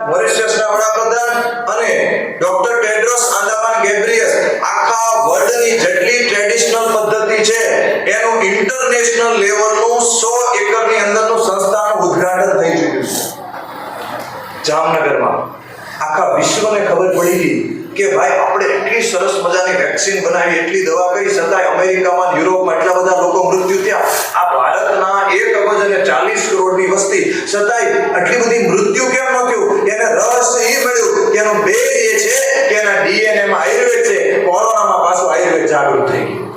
મોરિશિયસના વડાપ્રધાન અને doctor Tedros Andaman ગેબ્રિયસ. આખા વર્લ્ડની જેટલી ટ્રેડિશનલ પદ્ધતિ છે, એનું ઇન્ટરનેશનલ લેવલનું 100 એકરની અંદરનું સંસ્થાનું ઉદ્ઘાટન થઈ ચૂક્યું છે. જામનગરમાં આખા વિશ્વને ખબર પડી ગઈ કે ભાઈ, આપણે એટલી સરસ મજાની વેક્સિન બનાવી, એટલી દવા કરી છતાંય અમેરિકામાં, યુરોપમાં એટલા બધા લોકો મૃત્યુ થયા. આ ભારતના એક અબજ અને ચાલીસ કરોડની વસ્તી, છતાંય આટલી બધી મૃત્યુ કેમ ન થયું? એનો બે એ છે કે એના ડીએનએ માં આયુર્વેદ છે, કોરોનામાં પાછું આયુર્વેદ જાગૃત થઈ ગયું.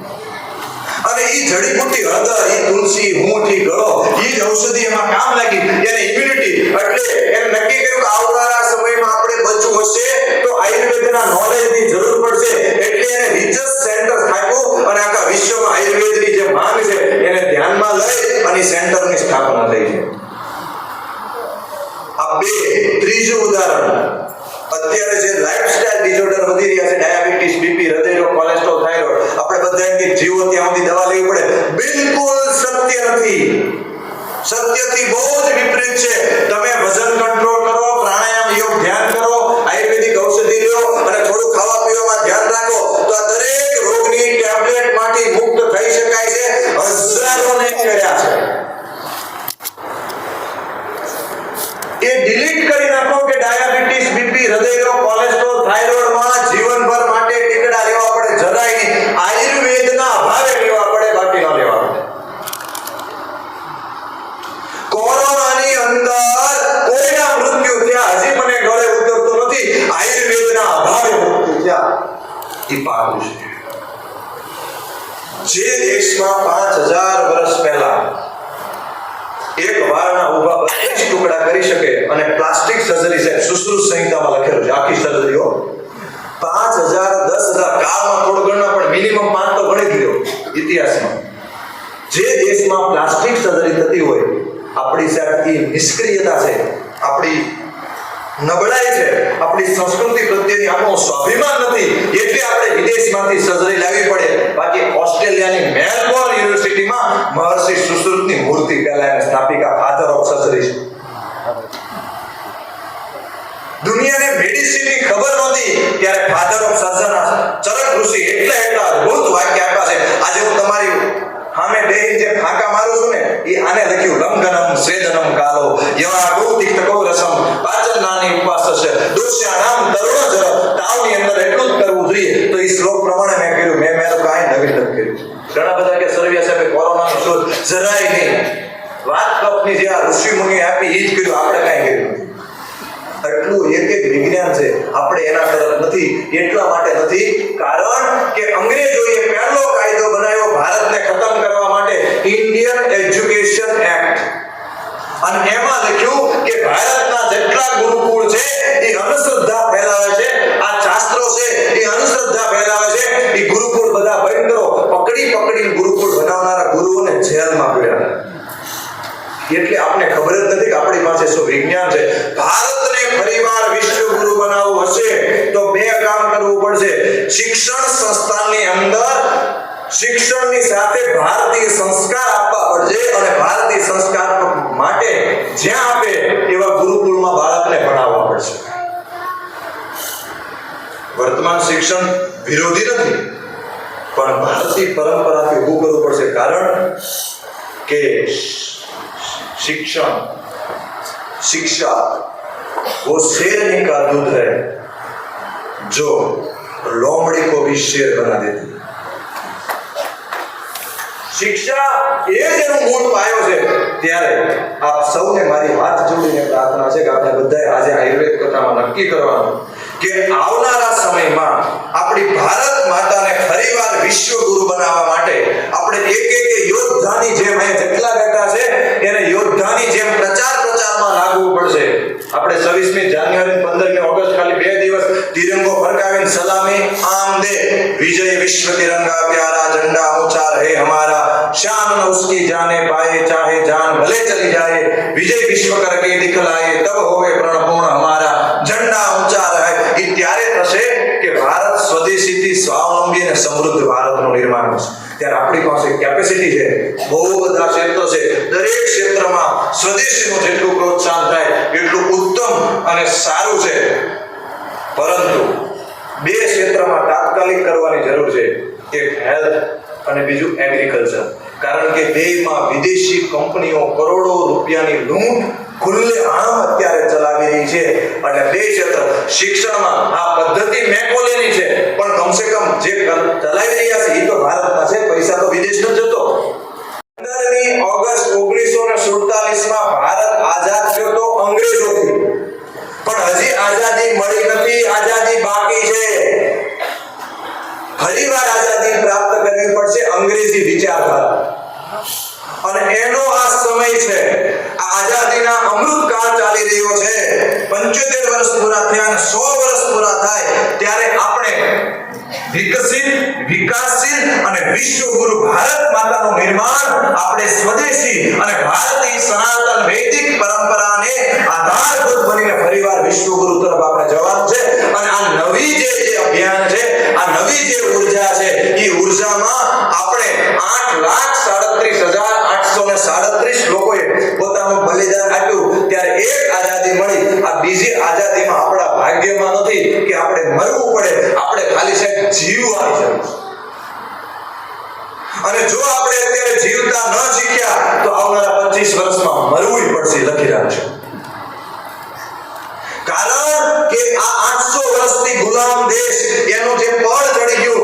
અને એ જડીબુટ્ટી, હળદર, ઈ તુલસી, મૂઠી, ગળો એ જ ઔષધિ એમાં કામ લાગી એને ઇમ્યુનિટી એટલે એને નક્કી કર્યું વધી રહ્યા છે ડાયાબિટીસ બીપી હૃદયરોગ કોલેસ્ટ્રોલ થાઇરોઇડ આપણે બધા એમ કે જીવો ત્યાં સુધી દવા લેવી પડે. બિલકુલ સત્ય નથી. સત્યથી બહુ જ જે દેશમાં પાંચ હજાર વર્ષ પહેલા એક વાળના ઊભા બત્રીસ ટુકડા કરી શકે અને પ્લાસ્ટિક સર્જરી છે સુશ્રુત સંહિતામાં લખેલું છે, આખી સર્જરીઓ પાંચ હજાર દસ હજાર કાળમાં થોડો ગણના પણ મિનિમમ પાંચ તો ગણી ગયો ઇતિહાસમાં. જે દેશમાં પ્લાસ્ટિક સર્જરી થતી હોય, આપણી સાહેબ, એ નિષ્ક્રિયતા છે. આપણી નબળાઈ છે. આપણી સંસ્કૃતિ પ્રત્યેની આપણો સ્વાભિમાન નથી. એટલે આપણે વિદેશમાંથી સર્જરી લાવવી પડે. બાકી ઓસ્ટ્રેલિયાની મેલબોર્ન યુનિવર્સિટીમાં મહર્ષિ સુશ્રુતની મૂર્તિ પહેલા સ્થાપિકા ફાધર ઓફ સર્જરી છે દુનિયાને મેડિસિનની ખબર નહોતી ત્યારે ફાધર ઓફ સર્જન ચરક ઋષિ એટલા એટલા અદ્ભુત વાક્ય આપ્યા છે. આજે હું તમારી સામે બેહીને જે ફાંકા મારું છું ને એ આને લખ્યું લંઘનમ સ્વેદનમ કાલો યવા ગૌતિક ગૌ રસમ પાચન નાની ઉપવાસ છે દોષ્યાણામ તરુણ જર તાવની અંદર એટલું જ કરવું જોઈએ. તો એ શ્લોક પ્રમાણે મેં કર્યું. મેં મેં તો કાંઈ નવીન નથી કર્યું. ઘણા બધા કે સરવિયા સાહેબે કોરોનાનો શોધ જરાય નહીં. વાત કપની જે આ ઋષિ મુનિ આપી એ જ કર્યું. આપણે કાંઈ કર્યું એટલું એક એક વિજ્ઞાન છે. આપણે એના તરફ નથી. એટલા માટે નથી. કારણ કે અંગ્રેજોએ પહેલો વિજ્ઞાન છે. ભારતને ફરીવાર વિશ્વગુરુ બનાવવું હશે તો બે કામ કરવું પડશે. શિક્ષણ સંસ્થાની અંદર શિક્ષણની સાથે ભારતીય સંસ્કાર આપવા પડશે અને ભારતીય સંસ્કાર માટે જ્યાં આપે એવા ગુરુકુળમાં બાળકને ભણાવવા પડશે. વર્તમાન શિક્ષણ વિરોધી નથી, પણ ભારતીય પરંપરાથી ઊભું કરવું પડશે. કારણ કે શિક્ષણ शिक्षा वो शेरनी का दूध है जो लोमड़ी को भी शेर बना देती શિક્ષા એ જ એનો મૂળ પાયો છે ત્યારે આપ સૌને મારી હાથ જોડીને પ્રાર્થના છે કે આપણે બધાએ આજે આયુર્વેદ કથામાં નક્કી કરવાનું કે આવનારા સમયમાં આપણી ભારત માતાને ફરીવાર વિશ્વગુરુ બનાવવા માટે આપણે એક એક યોદ્ધાની જેમ અહીંયા જેટલા બેઠા છે, એને યોદ્ધાની જેમ પ્રચાર પ્રચારમાં લાગવું પડશે. આપણે છવ્વીસમી જાન્યુઆરી પંદરમી ઓગસ્ટ ખાલી બે દિવસ તિરંગો ફરકાવીને સલામી, આમ દે, વિજય વિશ્વ તિરંગા પ્યારા ઝંડા ઊંચા રહે હમારા શાન ઉસકી જાને પાએ ચાહે જાન ભલે ચલી જાય, વિજય વિશ્વ કરકે દિખલાએ તબ હોવે પ્રણ હમારા ઝંડા ઊંચા રહે એ ત્યારે થશે કે ભારત સ્વદેશીથી સ્વાવલંબી અને સમૃદ્ધ ભારતનું નિર્માણ થશે. ત્યારે આપણી પાસે કેપેસિટી છે, બહુ બધા ક્ષેત્રો છે. દરેક ક્ષેત્રમાં સ્વદેશીનું જેટલું પ્રોત્સાહન થાય, એટલું ઉત્તમ અને સારું છે. પરંતુ બે ક્ષેત્રમાં તાત્કાલિક કરવાની જરૂર છે, એક હેલ્થ અને બીજું એગ્રીકલ્ચર કારણ કે બેમાં વિદેશી કંપનીઓ કરોડો રૂપિયાની લૂંટ ખુલ્લે આમ અત્યારે ચલાવી રહી છે. અને બે ક્ષેત્ર શિક્ષણમાં આ પદ્ધતિ મેકોલેની છે. પણ કમસે કમ જે ચલાવી રહ્યા છે, એ તો ભારતમાં છે પૈસા તો વિદેશ ન જતો પંદરમી ઓગસ્ટ ઓગણીસો ને સુડતાલીસમાં ભારત આઝાદ 75 વર્ષ પૂરા થયા અને સો વર્ષ પૂરા થાય, ત્યારે આપણે વિકસિત, વિકાસશીલ અને વિશ્વગુરુ ભારત માતાનું બીજી આઝાદીમાં આપણા ભાગ્યમાં નથી કે આપણે મરવું પડે, આપણે ખાલી સાહેબ જીવવાની છે. અને જો આપણે અત્યારે જીવતા ન શીખ્યા તો આવનારા 25 વર્ષમાં મરવું પડશે, લખી રાખજો કારણ કે આ આઠસો વર્ષથી ગુલામ દેશ, એનું જે પળ ચડી ગયું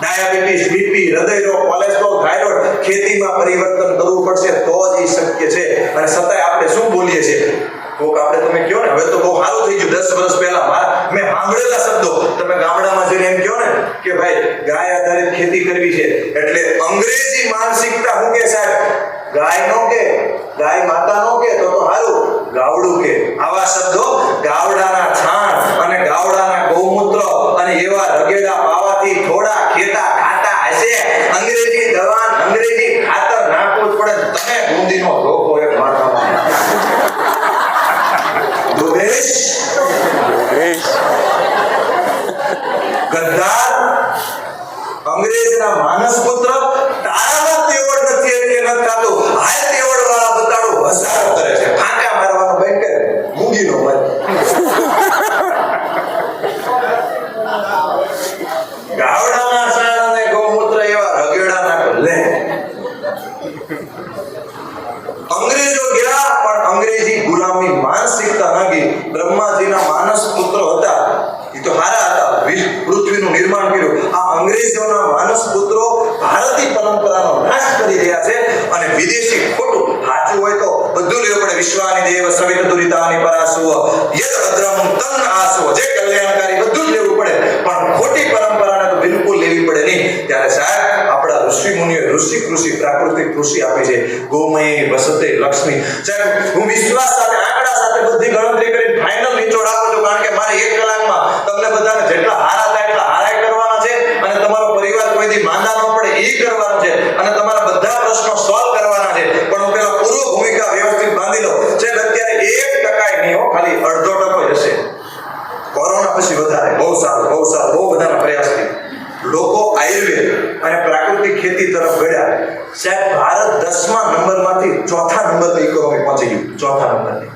ડાયાબિટીસ, બીપી હૃદય રોગ કોલેસ્ટ્રોલ, થાઇરોઇડ ખેતીમાં પરિવર્તન કરવું પડશે તો જ એ શક્ય છે. અને છતાંય આપણે શું બોલીએ છીએ? કોક આપણે તમે કહો ને, હવે તો બહુ સારું થઈ ગયું. દસ વર્ષ પહેલા મેં સાંભળેલા શબ્દો. તમે ગામડામાં જઈને એમ કહો ને કે ભાઈ, ગાય આધારિત ખેતી કરવી છે. એટલે અંગ્રેજી માનસિકતા હું કે સાહેબ? ગાય નો કે, ગાય માતા નો કે, તો તો સારું. ગાવડું કે. આવા શબ્દો ગાવડાના છાણ અને ગાવડાના ગૌમૂત્ર અને એવા રગેડા પાવાથી થોડા ખેતા ખાતા હશે. અંગ્રેજી દવા અંગ્રેજી ખાતર નાખવું પડે. તમે બુંદીનો ધોકો એક માથામાં દુર્ગેશ ગદ્દાર અંગ્રેજના માનસ પુત્ર તારામાં તેવડ નથી એટલે ન થાતું હાય તેવડ વાળા બતાડો હજારો કરે છે ફાંકા મારવાનો બંધ કરે મૂંગીનો મત ગાવડાના સાણ અને ગૌમૂત્ર એવા રગેડા નાખો લે અંગ્રેજો ગયા પણ અંગ્રેજી ગુલામી માનસિકતા ન ગઈ બ્રહ્માજીના માનસ પુત્રો હતા એ તો હારા હતા વિશ્વ પૃથ્વીનું નિર્માણ કર્યું આ અંગ્રેજોના માનસ પુત્રો ભારતીય પરંપરાનો નાશ કરી રહ્યા છે અને વિદેશી ખોટું સાચું હોય તો બધું લેવું પડે વિશ્વાની દેવ સવિત દુરિતાની પરાસુવ દસમા નંબરમાંથી ચોથા નંબર પર ઇકોનોમી પહોંચી ગયું. ચોથા નંબરની.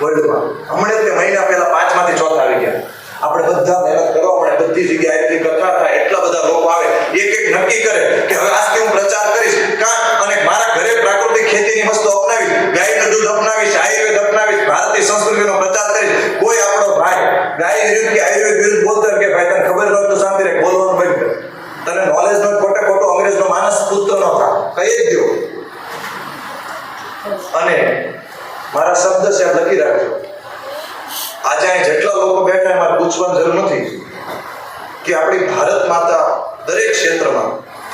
વર્લ્ડમાં હમણાં તે મહિના પહેલા પાંચમાંથી ચોથા આવી ગયા. આપણે બધા મહેનત કરો હમણાં બધી જગ્યાએ એટલી કથા થાય, એટલા બધા લોકો આવે. એક એક નક્કી કરે કે હવે આજથી હું પ્રચાર કરીશ. કા અને મારા ઘરે પ્રાકૃતિક ખેતીની વસ્તુ અપનાવીશ, ગાયનું દૂધ અપનાવીશ, આયુર્વેદ અપનાવીશ, ભારતીય સંસ્કૃતિનો પ્રચાર કરીશ. કોઈ આપણો ભાઈ ગાય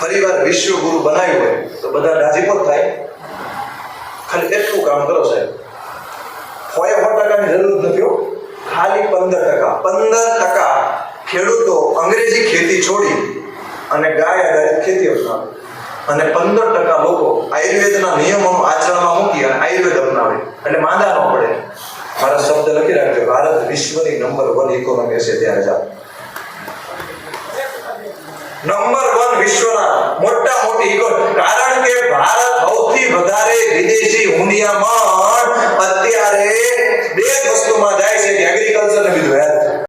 ફરીવાર વિશ્વ ગુરુ બનાવ્યું હોય તો બધા રાજીપો થાય. ખાલી એટલું કામ કરો સાહેબ. સો સો ટકાની જરૂર નથી ખાલી પંદર ટકા. પંદર ટકા ખેડૂતો અંગ્રેજી ખેતી છોડી અને ગાય આધારિત ખેતી અપનાવે. અને પંદર ટકા લોકો આયુર્વેદના નિયમોનું આચરણમાં મૂકી અને આયુર્વેદ અપનાવે. એટલે માંદા ન પડે. મારા શબ્દ લખી રાખજો. ભારત વિશ્વની નંબર વન ઇકોનોમી હશે ત્યારે જાઓ નંબર વન વિશ્વના મોટા મોટી ઇકો કારણ કે ભારત સૌથી વધારે વિદેશી હુંડિયામણ અત્યારે બે વસ્તુમાં જાય છે કે એગ્રીકલ્ચર ને બીજું. યાર